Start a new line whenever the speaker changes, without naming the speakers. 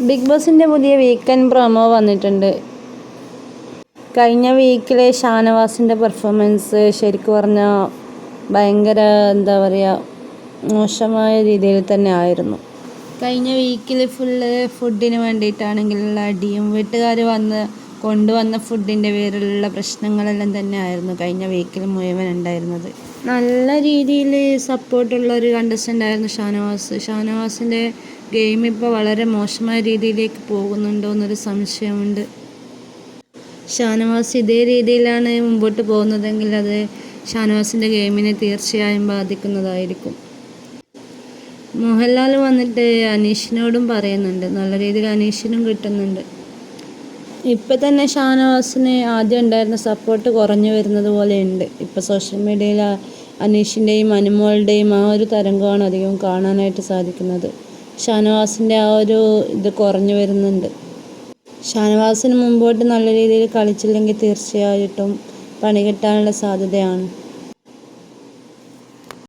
Big ബോസിന്റെ പുതിയ weekend promo വന്നിട്ടുണ്ട്. കഴിഞ്ഞ വീക്കിലെ ഷാനവാസിന്റെ പെർഫോമൻസ് ശരിക്കും പറഞ്ഞാൽ ഭയങ്കര എന്താ പറയുക മോശമായ രീതിയിൽ തന്നെ ആയിരുന്നു. കഴിഞ്ഞ വീക്കിൽ ഫുള്ള് ഫുഡിന് വേണ്ടിയിട്ടാണെങ്കിലുള്ള അടിയും വീട്ടുകാർ വന്ന് കൊണ്ടുവന്ന ഫുഡിന്റെ പേരിലുള്ള പ്രശ്നങ്ങളെല്ലാം തന്നെ ആയിരുന്നു കഴിഞ്ഞ വീക്കിൽ മുഴുവൻ ഉണ്ടായിരുന്നത്. നല്ല രീതിയിൽ സപ്പോർട്ടുള്ള ഒരു കണ്ടസ്റ്റന്റ് ആയിരുന്നു ഷാനവാസ്. ഷാനവാസിന്റെ ഗെയിം ഇപ്പോൾ വളരെ മോശമായ രീതിയിലേക്ക് പോകുന്നുണ്ടോ എന്നൊരു സംശയമുണ്ട്. ഷാനവാസ് ഇതേ രീതിയിലാണ് മുമ്പോട്ട് പോകുന്നതെങ്കിൽ അത് ഷാനവാസിന്റെ ഗെയിമിനെ തീർച്ചയായും ബാധിക്കുന്നതായിരിക്കും. മോഹൻലാൽ വന്നിട്ട് അനീഷിനോടും പറയുന്നുണ്ട്. നല്ല രീതിയിൽ അനീഷിനും കിട്ടുന്നുണ്ട്. ഇപ്പം തന്നെ ഷാനവാസിന് ആദ്യം ഉണ്ടായിരുന്ന സപ്പോർട്ട് കുറഞ്ഞു വരുന്നത് പോലെ ഉണ്ട്. ഇപ്പം സോഷ്യൽ മീഡിയയിൽ അനീഷിന്റെയും അനുമോളുടെയും ആ ഒരു തരംഗമാണ് അധികം കാണാനായിട്ട് സാധിക്കുന്നത്. ഷാനവാസിന്റെ ആ ഒരു ഇത് കുറഞ്ഞു വരുന്നുണ്ട്. ഷാനവാസിന് മുമ്പോട്ട് നല്ല രീതിയിൽ കളിച്ചില്ലെങ്കിൽ തീർച്ചയായിട്ടും പണി കിട്ടാനുള്ള സാധ്യതയാണ്.